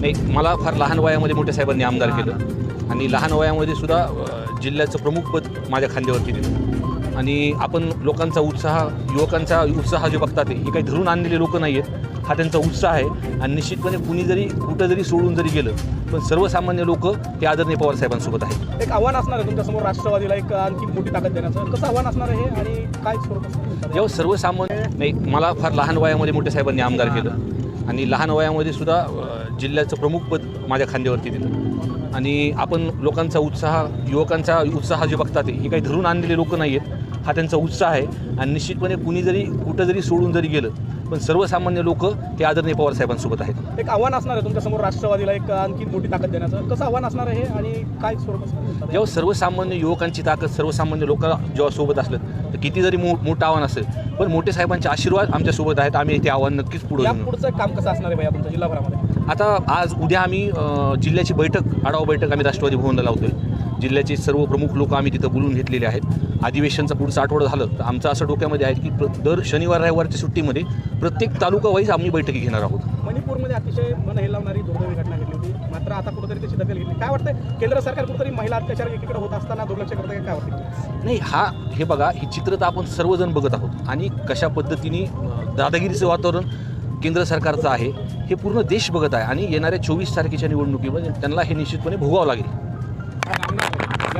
नाही मला फार लहान वयामध्ये मोठ्या साहेबांनी आमदार केलं. आणि लहान वयामध्ये सुद्धा जिल्ह्याचं प्रमुखपद माझ्या खांद्यावरती दिलं. आणि आपण लोकांचा उत्साह युवकांचा उत्साह जे बघतात हे काही धरून आणलेले लोक नाही आहेत हा त्यांचा उत्साह आहे. आणि निश्चितपणे कुणी जरी कुठं जरी सोडून जरी गेलं पण सर्वसामान्य लोक हे आदरणीय पवार साहेबांसोबत आहेत. एक आव्हान असणार आहे तुमच्यासमोर राष्ट्रवादीला एक आणखी मोठी ताकद देण्याचं. कसं आव्हान असणार आहे हे आणि काय स्वरूप जेव्हा सर्वसामान्य नाही मला फार लहान वयामध्ये मोठ्या साहेबांनी आमदार केलं. आणि लहान वयामध्ये सुद्धा जिल्ह्याचं प्रमुखपद माझ्या खांद्यावरती दिलं आणि आपण लोकांचा उत्साह युवकांचा उत्साह जे बघतात हे काही धरून आणलेले लोक नाही आहेत हा त्यांचा उत्साह आहे. आणि निश्चितपणे कुणी जरी कुठं जरी सोडून जरी गेलं पण सर्वसामान्य लोक हे आदरणीय पवार साहेबांसोबत आहेत. एक आव्हान असणार आहे तुमच्यासमोर राष्ट्रवादीला एक आणखी मोठी ताकद देण्याचं. कसं आव्हान असणार आहे हे आणि काय स्वरूप असणार जेव्हा सर्वसामान्य युवकांची ताकद सर्वसामान्य लोक जेव्हा सोबत असलं किती जरी मो मोठं आव्हान असेल पण मोठे साहेबांचे आशीर्वाद आमच्यासोबत आहेत. आम्ही ते आव्हान नक्कीच पुढे या पुढचं काम कसं असणार आहे तुमच्या जिल्हाभरामध्ये? आता आज उद्या आम्ही जिल्ह्याची बैठक आढावा बैठक आम्ही राष्ट्रवादी भवनला लावतोय. जिल्ह्याचे सर्व प्रमुख लोक आम्ही तिथं बोलून घेतलेले आहेत. अधिवेशनचा पुढचं आठवडा झालं तर आमचं असं डोक्यामध्ये आहे की दर शनिवार रविवारच्या सुट्टीमध्ये प्रत्येक तालुका वाईज आम्ही बैठकी घेणार आहोत. मणिपूरमध्ये अतिशय मन हेलावणारी दुर्दैवी घटना मात्र आता कुठेतरी त्याची दखल घेतली. काय वाटतं केंद्र सरकार कुठेतरी महिला अत्याचार एकीकडे होत असताना दुर्लक्ष करतं काय वाटतं नाही हा हे बघा ही चित्र तर आपण सर्वजण बघत आहोत. आणि कशा पद्धतीने दादागिरीचं वातावरण केंद्र सरकारचं आहे हे पूर्ण देश बघत आहे. आणि येणाऱ्या चोवीस तारखेच्या निवडणुकीमध्ये त्यांना हे निश्चितपणे भोगावं लागेल.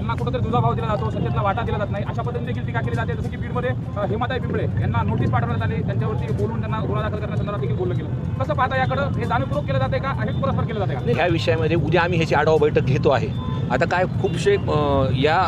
त्यांना कुठंतरी दुधा भाव दिला जातो सत्तेतला वाटा दिला जात नाही. अशा पद्धतीने देखील टीका केली जाते. जसं की बीडमध्ये हेमाताई पिंपळे यांना नोटीस पाठवण्यात आली. त्यांच्यावरती बोलून त्यांना गुन्हा दाखल करण्यासंदर्भात देखील बोललं गेलं. कसं पाहता याकडं? हे जाणीवपूर्वक केलं जाते का? आणि परस्पर केलं जाते का? या विषयामध्ये उद्या आम्ही ह्याची आढावा बैठक घेतो आहे. आता काय खूपशे या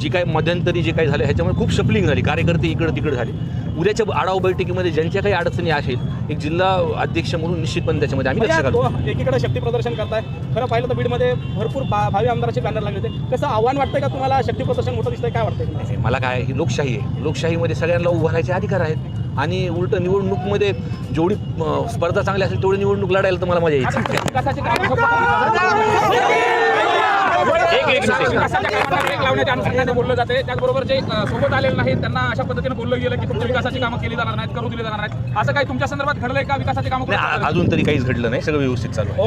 जी काही मध्यंतरी जे काही झालं ह्याच्यामुळे खूप शपलिंग झाली. कार्यकर्ते इकडं तिकडे झाले. उद्याच्या आढावा बैठकीमध्ये ज्यांच्या काही अडचणी असेल एक जिल्हा अध्यक्ष म्हणून निश्चितपणे त्याच्यामध्ये आम्ही लक्ष घालू. भैया, तो एकीकडे शक्ती प्रदर्शन करताय. खरं पाहिलं तर बीडमध्ये भरपूर भावी आमदाराचे बॅनर लागले होते. कसं आव्हान वाटतंय का तुम्हाला? शक्ती प्रदर्शन मोठं दिसतंय. काय वाटतंय तुम्हाला? नाही, मला काय ही लोकशाही आहे. लोकशाहीमध्ये सगळ्यांना उभं राहायचे अधिकार आहेत. आणि उलट निवडणूकमध्ये जेवढी स्पर्धा चांगली असेल तेवढी निवडणूक लढायला तर मला मजा यायची विकासाची कामं एक एक मिनिट. विकासाच्या कामांना ब्रेक लावण्याच्या अनुषंगाने बोललं जाते. त्याचबरोबर जे सोबत आलेले नाहीत त्यांना अशा पद्धतीने बोललं गेलं की तुमच्या विकासाची कामं केली जाणार नाहीत करू दिली जाणार नाहीत. असं काही तुमच्या संदर्भात घडलंय का? विकासाची कामं अजून तरी काहीच घडलं नाही सगळं व्यवस्थित चालू आहे.